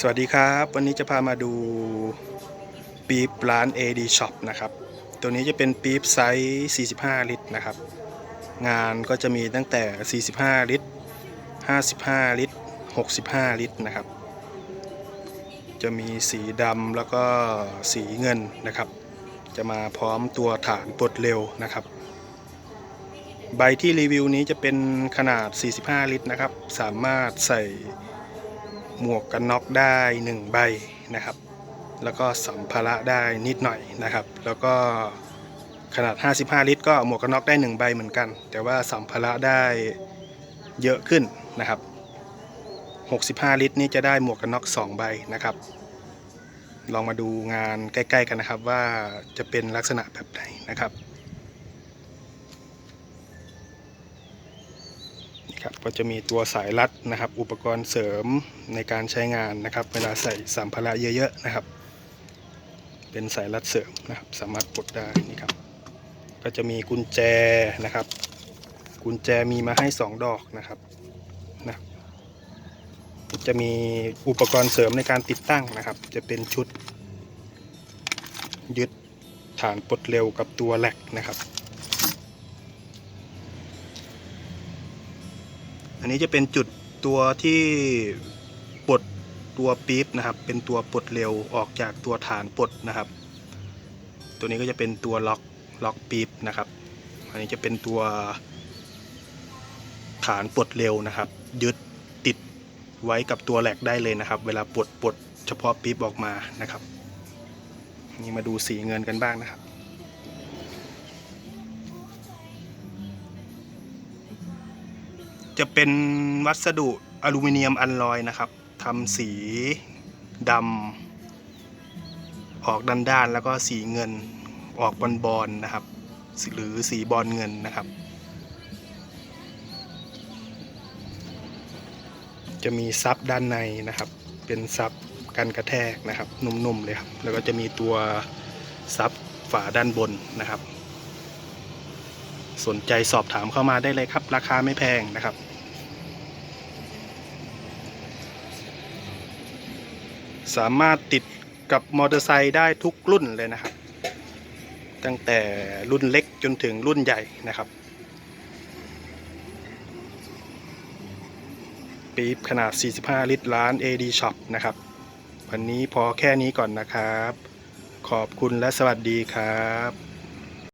สวัสดีครับ วันนี้จะพามาดูปี๊บร้าน AD Shop นะครับ ตัวนี้จะเป็นปี๊บไซส์ 45 ลิตรนะครับ งานก็จะมีตั้งแต่ 45 ลิตร 55 ลิตร 65 ลิตรนะครับ จะมีสีดำแล้วก็สีเงินนะครับ จะมาพร้อมตัวฐานปลดเร็วนะครับ ใบที่รีวิวนี้จะเป็นขนาด 45 ลิตรนะครับ สามารถใส่ หมวกกันน็อกได้1ใบนะครับ แล้วก็สัมภาระได้นิดหน่อยนะครับ แล้วก็ขนาด 55 ลิตร ก็หมวกกันน็อกได้ 1 ใบเหมือนกัน แต่ว่าสัมภาระได้เยอะขึ้นนะครับ 65 ลิตร นี่จะได้หมวกกันน็อก2ใบนะครับ ลองมาดูงานใกล้ ๆ กันนะครับว่าจะเป็นลักษณะแบบไหนนะครับ ครับก็จะมีตัวสายรัดนะครับ อุปกรณ์เสริมในการใช้งานนะครับ เวลาใส่สัมภาระเยอะๆนะครับ เป็นสายรัดเสริมนะครับ สามารถปลดได้นี่ครับ ก็จะมีกุญแจนะครับ กุญแจมีมาให้ 2 ดอกนะครับนะจะมีอุปกรณ์เสริมในการติดตั้งนะครับ จะเป็นชุด ยึดฐานปลดเร็วกับตัวแหลกนะครับ อันนี้จะเป็นจุดตัวที่ปลดตัวปี๊บนะครับ เป็นตัวปลดเร็วออกจากตัวฐานปลดนะครับ ตัวนี้ก็จะเป็นตัวล็อกล็อกปี๊บนะครับ อันนี้จะเป็นตัวฐานปลดเร็วนะครับ ยึดติดไว้กับตัวแหลกได้เลยนะครับ เวลาปลดปลดเฉพาะปี๊บออกมานะครับ นี่มาดูสีเงินกันบ้างนะครับ จะเป็นวัสดุอลูมิเนียมอัลลอยนะครับทำสีดำออกด้านๆแล้วก็สีเงินออกบอลๆนะครับ หรือสีบอลเงินนะครับ จะมีซับด้านในนะครับ เป็นซับกันกระแทกนะครับ นุ่มๆเลยครับ แล้วก็จะมีตัวซับฝาด้านบนนะครับ สนใจสอบถามเข้ามาได้เลยครับ ราคาไม่แพงนะครับสามารถติดกับมอเตอร์ไซค์ได้ทุกรุ่นเลยนะครับ ตั้งแต่รุ่นเล็กจนถึงรุ่นใหญ่นะครับ ปี๊บขนาด 45 ลิตรร้าน AD Shop นะครับ วันนี้พอแค่นี้ก่อนนะครับ ขอบคุณและสวัสดีครับ